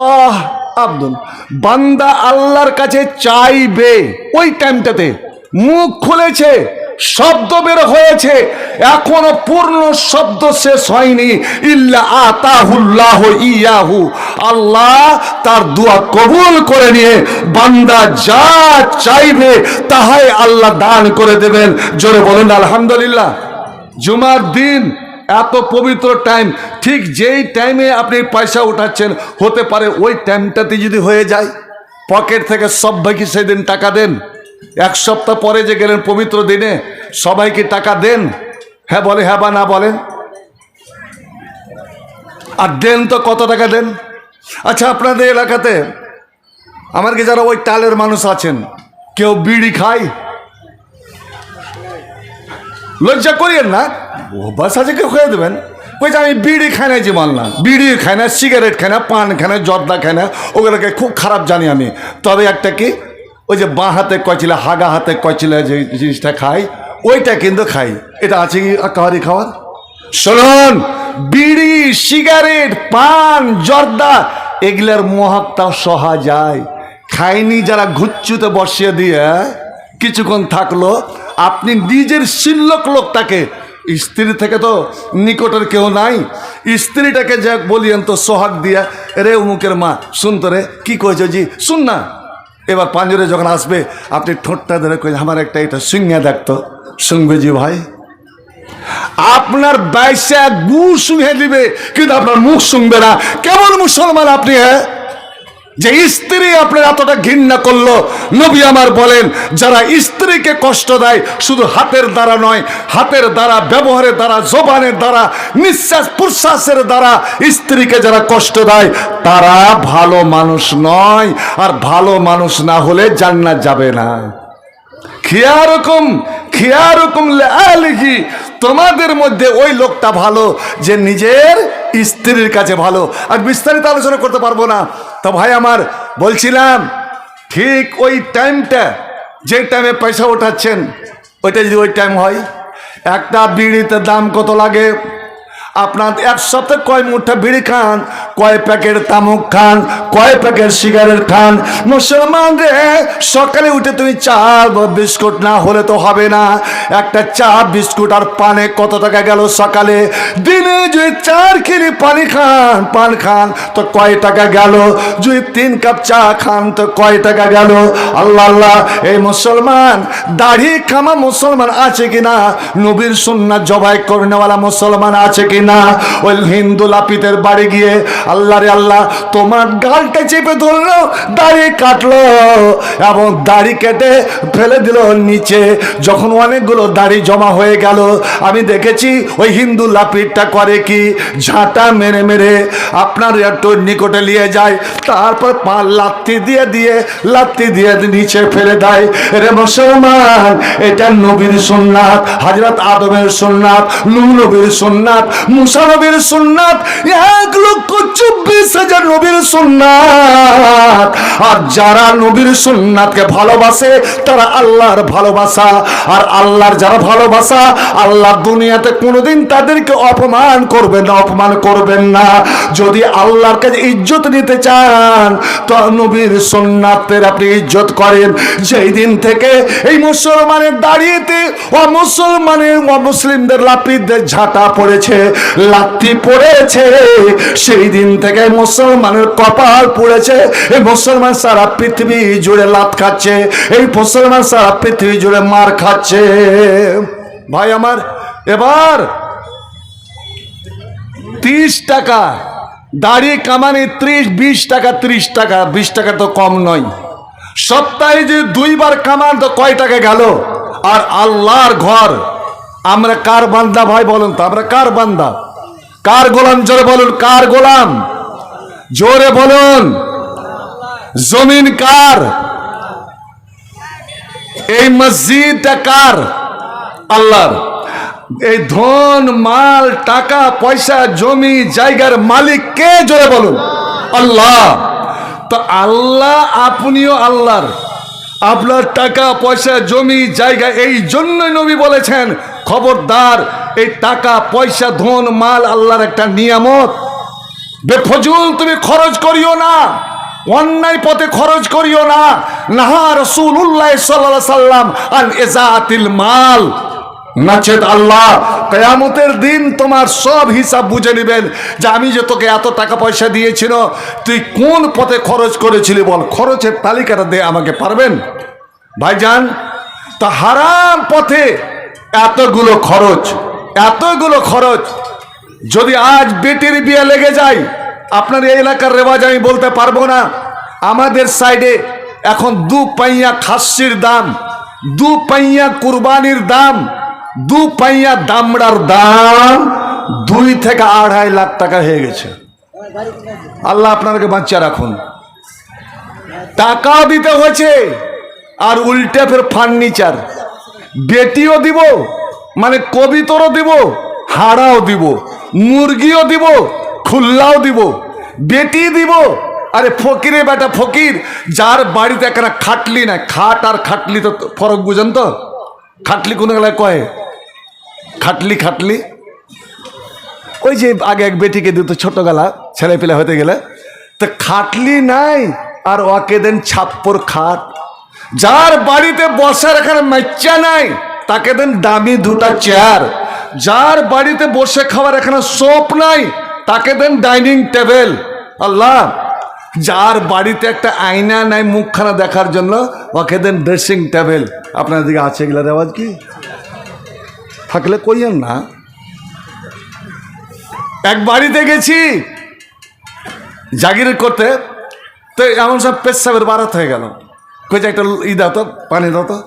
আহ, আব্দুল, বান্দা আল্লাহর কাছে চাইবে। ওই টাইমটাতে মুখ খুলেছে, শব্দ বের হয়েছে, এখনও পূর্ণ শব্দ শেষ হয়নি। ইল্লা আতাহুল্লাহ ইয়াহু। আল্লাহ তার দোয়া কবুল করে নিয়ে বান্দা যা চাইবে তাহাই আল্লাহ দান করে দেবেন। জোরে বলেন, আলহামদুলিল্লাহ। জুমার দিন এত পবিত্র টাইম ঠিক যেই টাইমে আপনি পয়সা উঠাচ্ছেন, হতে পারে ওই টাইমটাতে যদি হয়ে যায় পকেট থেকে সবাইকে সেদিন টাকা দেন। এক সপ্তাহ পরে যে গেলেন পবিত্র দিনে, সবাইকে টাকা দেন। হ্যাঁ বলে হ্যাঁ বা না বলেন আর দেন তো কত টাকা দেন? আচ্ছা আপনাদের এলাকাতে আমার কি যারা ওই টালের মানুষ আছেন, কেউ বিড়ি খায়? লজ্জা করিয়েন না। বাস আছে কেউ খেয়ে দেবেন। কইছে, আমি বিড়ি খাই না যে মানলাম বিড়ি খাই না সিগারেট খাই না, পান খাই না, জর্দা খাই না, ওগুলোকে খুব খারাপ জানি আমি। তবে একটা কি, ওই যে বাঁ হাতে কয়ছিল হাগা হাতে কয়ছিল যে জিনিসটা খাই, ওইটা কিন্তু খাই। এটা আছে কি কাহারি খাওয়ার? শুনুন, বিড়ি সিগারেট পান, জর্দা, এগুলার মহকটাও সহা যায়। খাইনি যারা ঘুচ্ছুতে বসিয়ে দিয়ে কিছুক্ষণ থাকল, আপনি নিজের শিল্লক লোকটাকে, স্ত্রী থেকে তো নিকটের কেউ নাই, স্ত্রীটাকে যে বলিয়েন তো সোহাগ দিয়া, রে উমুকের মা, শুন তো রে, কী কয়েছে জি, শুন না। এবার পাঞ্জরে যখন আসবে, আপনি ঠোঁটটা ধরে কয়ে আমার একটা এটা সিংহে দেখতো শুনবে জি ভাই। আপনার বাইসা গু শুনে দিবে, কিন্তু আপনার মুখ শুনবে না। কেমন মুসলমান আপনি হ্যাঁ? যে স্ত্রী আপনার এতটা ঘৃণা করল, নবী আমার বলেন, যারা স্ত্রীকে কষ্ট দেয়, শুধু হাতের দ্বারা নয়, হাতের দ্বারা, ব্যবহারের দ্বারা, জবানের দ্বারা, নিঃশ্বাস প্রশ্বাসের দ্বারা স্ত্রীকে যারা কষ্ট দেয়, তারা ভালো মানুষ নয়, আর ভালো মানুষ না হলে জান্নাত যাবে না। খিয়ারকম খিয়ারকম লিখি তোমাদের মধ্যে ওই লোকটা ভালো যে নিজের স্ত্রীর কাছে ভালো। আর বিস্তারিত আলোচনা করতে পারব না। তো ভাই আমার, বলছিলাম, ঠিক ওই টাইমটা যে টাইমে পয়সা ওঠাচ্ছেন ওইটা যদি ওই টাইম হয়, একটা বিড়িতে দাম কত লাগে? আপনার এক সপ্তাহে কয় মুঠা বিড়ি খান, কয় প্যাকেট তামুক খান, কয় প্যাকেট সিগারেট খান। মুসলমান রে, সকালে উঠে তুমি চা বিস্কুট না হলে তো হবে না। একটা চা, বিস্কুট আর পানে কত টাকা গেল সকালে? দিনে যদি চার কিলি পানি খান, পান খান, তো কয় টাকা গেল? যদি তিন কাপ চা খান, তো কয় টাকা গেল? আল্লাহ আল্লাহ, এই মুসলমান, দাড়ি খামা মুসলমান আছে কিনা? নবীর সুন্না জবাই করে নেওয়ালা মুসলমান আছে কিনা ওই হিন্দু লাপিতের বাড়ি গিয়ে আল্লাহ রে আল্লাহ, তোমার গালটা চেপে ধরলো, দাড়ি কাটলো এবং দাড়ি কেটে ফেলে দিল নিচে। যখন অনেকগুলো দাড়ি জমা হয়ে গেল, আমি দেখেছি ওই হিন্দু লাপিতটা করে কি? ঝাঁটা মেরে মেরে আপনার একটু নিকটে নিয়ে যায়, তারপর পা লাত্তি দিয়ে দিয়ে, লাত্তি দিয়ে নিচে ফেলে দেয়। রে মুসলমান, এটা নবীর সুন্নাত হাজরত আদমের সুন্নাত নূহ নবীর সুন্নাত মুসা নবীর সুন্নাত এক লক্ষ চব্বিশ হাজার নবীর সুন্নাত। আর যারা নবীর সুন্নাতকে ভালোবাসে, তারা আল্লাহর ভালোবাসা। আর আল্লাহর যারা ভালোবাসা, আল্লাহ দুনিয়াতে কোনোদিন তাদেরকে অপমান করবেন না, অপমান করবেন না। যদি আল্লাহর কাছে ইজ্জত নিতে চান, তো নবীর সুন্নাতের আপনি ইজ্জত করেন। যেই দিন থেকে এই মুসলমানের দাঁড়িয়েতে ও মুসলমানের ও মুসলিমদের লাপিদের ঝাঁটা পড়েছে, লাত্তি পড়েছে, সেই দিন থেকে মুসলমানের কপাল পড়েছে মুসলমান সারা পৃথিবী জুড়ে লাত খাচ্ছে, এই মুসলমান সারা পৃথিবী জুড়ে মার খাচ্ছে। ভাই আমার, এবার ত্রিশ টাকা, দাড়ি কামানি ত্রিশ, বিশ টাকা, ত্রিশ টাকা, বিশ টাকা তো কম নয়। সপ্তাহে যে দুইবার কামান তো কয় টাকা গেল? আর আল্লাহর ঘর, আমরা কার বান্দা ভাই বলুন তো, আমরা কার বান্দা? কার গোলাম? জোরে বলুন, কার গোলাম? জোরে বলুন। জমিন কার? এই মসজিদটা কার? আল্লাহর। এই ধন, মাল, টাকা, পয়সা, জমি, জায়গার মালিক কে? জোরে বলুন। আল্লাহ। তো আল্লাহ আপনিও আল্লাহর। আপনার টাকা, পয়সা, জমি, জায়গা, এই জন্যই নবী বলেছেন, খবরদার, এই টাকা, পয়সা, ধন, মাল আল্লাহর একটা নিয়ামত। বেফজুল তুমি খরচ করিও না। অন্যায় পথে খরচ করিও না। নাহা রসুল্লাহ সাল্লাহ সাল্লাম আন এজাতিল মাল। নাচেদ আল্লাহ, কেয়ামতের দিন তোমার সব হিসাব বুঝে নেবেন যে আমি যে তোকে এত টাকা পয়সা দিয়েছিল, তুই কোন পথে খরচ করেছিলি বল? খরচের তালিকাটা দে, আমাকে পারবেন? ভাইজান, তা হারাম পথে এতগুলো খরচ এতগুলো খরচ যদি আজ বেটির বিয়ে লেগে যায় আপনার এই এলাকার রেওয়াজ আমি বলতে পারব না। আমাদের সাইডে এখন দু পাইয়া খাসির দাম, দু পাইয়া কুরবানির দাম, দু পাইয়া দামড়ার দাম দুই থেকে আড়াই লাখ টাকা হয়ে গেছে। আল্লাহ আপনাকে বাঁচিয়ে রাখুন। টাকাও দিতে হয়েছে, আর উল্টে ফের ফার্নিচার বেটিও দিব মানে কবিতরও দিব, হাড়াও দিব, মুরগিও দিব খুল্লাও দিব বেটি দিব। আরে ফকিরে বেটা, ফকির, যার বাড়িতে একটা খাটলি না খাট আর খাটলি তো ফরক বুঝেন তো? খাটলি কোন গেলায় কয়ে? খাটলি খাটলি। ওই যে আগে এক বেটিকে দিত ছোট গলা, ছেলে পেলে হতে গেলে। তো খাটলি নাই, আর ওকে দেন ছাপ্পর খাট। যার বাড়িতে বসার এখানে মাচ্চা নাই, তাকে দেন দামি দুটা চেয়ার। যার বাড়িতে বসে খাওয়ার এখানে সোপ নাই তাকে দেন ডাইনিং টেবিল। আল্লাহ, যার বাড়িতে একটা আয়না নাই মুখখানা দেখার জন্য, ওকে দেন ড্রেসিং টেবিল। আপনার দিকে আছে এগুলো রেওয়াজ কি? থাকলে কইয়েন না। এক বাড়িতে গেছি, জাগির করতে, তো এমন সব পেশাবের বারাত হয়ে গেল। কই যে একটা ই দাও তো, পানি দাও তো।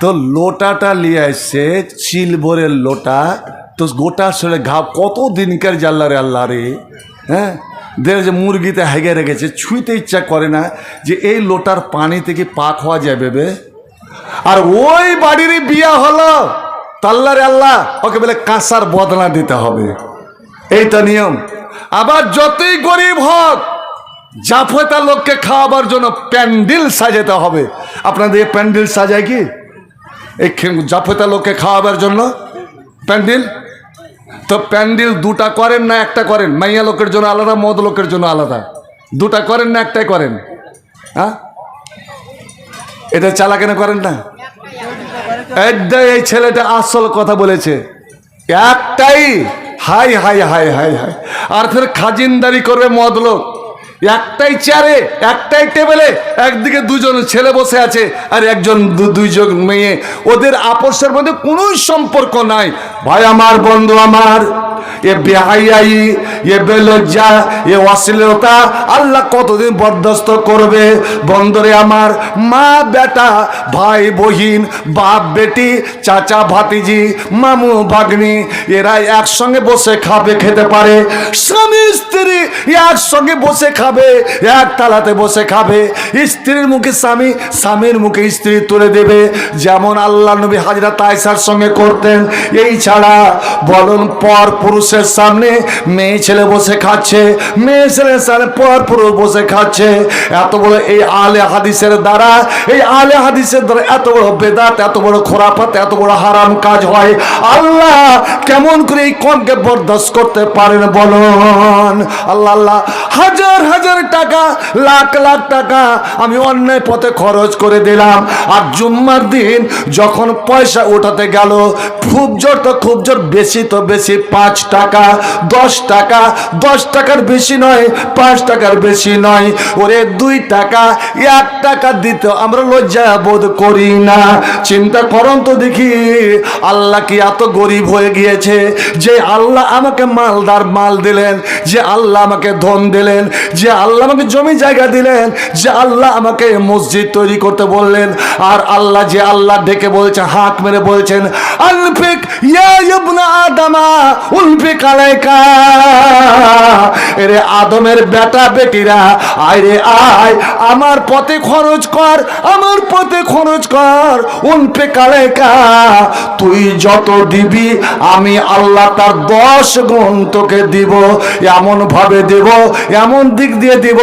তো লোটাটা নিয়ে এসছে চিলবরের লোটা তো গোটা শরীরে ঘা, কত দিনকার জাল্লা রে আল্লাহ রে হ্যাঁ? দেখে যে মুরগিতে হেগে রেখেছে, ছুঁইতে ইচ্ছা করে না যে এই লোটার পানি থেকে পাক হওয়া যাবে বে। আর ওই বাড়িরই বিয়া হলো। তাল্লারে আল্লাহ, ওকে বলে কাঁসার বদলা দিতে হবে। এইটা নিয়ম। আবার যতই গরিব হোক, জাফতা লোককে খাওয়াবার জন্য প্যান্ডেল সাজাতে হবে। আপনাদের এই প্যান্ডেল সাজায় কি? এই জাফতা লোককে খাওয়াবার জন্য প্যান্ডেল? তো প্যান্ডেল দুটা করেন না একটা করেন? মাইয়া লোকের জন্য আলাদা, মদ লোকের জন্য আলাদা। দুটা করেন না একটাই করেন? হ্যাঁ? এটা চালা কেন করেন না? একদাই এই ছেলেটা আসল কথা বলেছে। একটাই hi hi hi hi hi. আর ফের খাজিনদারি করবে মদ লোক। একটাই চেয়ারে একটাই টেবিলে একদিকে দুজন ছেলে বসে আছে আর একজন দুইজন মেয়ে। ওদের আপসের মধ্যে কোনো সম্পর্ক নাই। ভাই, আমার বন্ধু আমার। এ বেহাইয়াই এ বেলজ্জা, এ অশ্লীলতা, আল্লাহ কতদিন বরদাস্ত করবে? বন্দরে আমার মা, বেটা, ভাই, বহিন, বাপ, বেটি, চাচা, ভাতিজি, মামু, ভাগ্নি এরা একসঙ্গে বসে খাবে, খেতে পারে। স্বামী, স্ত্রী একসঙ্গে বসে খাবে, এক তালাতে বসে খাবে। স্ত্রীর মুখে স্বামী, স্বামীর মুখে স্ত্রী তুলে দেবে। যেমন আল্লাহ নবী হাজরা তাইসার সঙ্গে করতেন, এই ছাড়া বলুন পর পুরুষের সামনে মেয়ে ছেলে বসে খাচ্ছে, মেয়ে ছেলের সামনে পর পুরুষ বসে খাচ্ছে। এত বড় এই আলে হাদিসের দ্বারা, এই আলে হাদিসের দ্বারা এত বড় বেদাত, এত বড় খোরাপাত এত বড় হারাম কাজ হয়। আল্লাহ কেমন করে এই কমকে বরদাস্ত করতে পারেন বলুন? আল্লাহ আল্লাহ হাজার হাজার টাকা, লাখ লাখ টাকা আমি অন্যায় পথে খরচ করে দিলাম। আর জুম্মার দিন যখন পয়সা উঠাতে গেল, খুব জোর তো, খুব জোর বেশি তো বেশি, পাঁচ টাকা, দশ টাকা, দশ টাকার বেশি নয়, পাঁচ টাকার বেশি নয়। ওরে দুই টাকা, এক টাকা দিতে আমরা লজ্জা বোধ করি না। চিন্তা করুন তো দেখি, আল্লাহ কি এত গরিব হয়ে গিয়েছে যে আল্লাহ আমাকে মালদার মাল দিলেন, যে আল্লাহ আমাকে ধন দিলেন। যে আল্লাহ আমাকে জমি জায়গা দিলেন, যে আল্লাহ আমাকে মসজিদ তৈরি করতে বললেন, আর আল্লাহ যে আল্লাহ ডেকে বলছেন, হাত মেরে বলছেন, আলফিক আদামা, উলফিক আলাইকা। এরে আদমের বেটা বেটিরা আয় আয়, আমার পথে খরচ কর, আমার পথে খরচ কর উনপে কালেকা তুই যত দিবি, আমি আল্লাহ তার দশ গুণ তোকে দিব এমন ভাবে দেব এমন দিক দিয়ে দিব,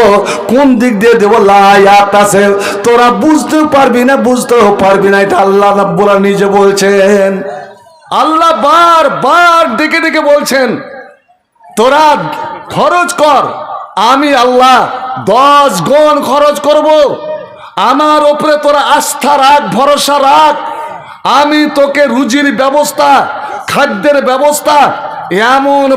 কোন দিক দিয়ে দেব লায়াত আছে তোরা বুঝতেও পারবি না, বুঝতেও পারবি না, এটা আল্লাহ আলামিন নিজে বলছেন। আল্লাহ বার বার ডেকে ডেকে বলছেন, তোরা খরচ কর, আমি আল্লাহ দশ গুণ খরচ করব। আমার ওপরে তোরা আস্থা রাখ, ভরসা রাখ। আমি তোকে রুজির ব্যবস্থা, খাদ্যের ব্যবস্থা, এমন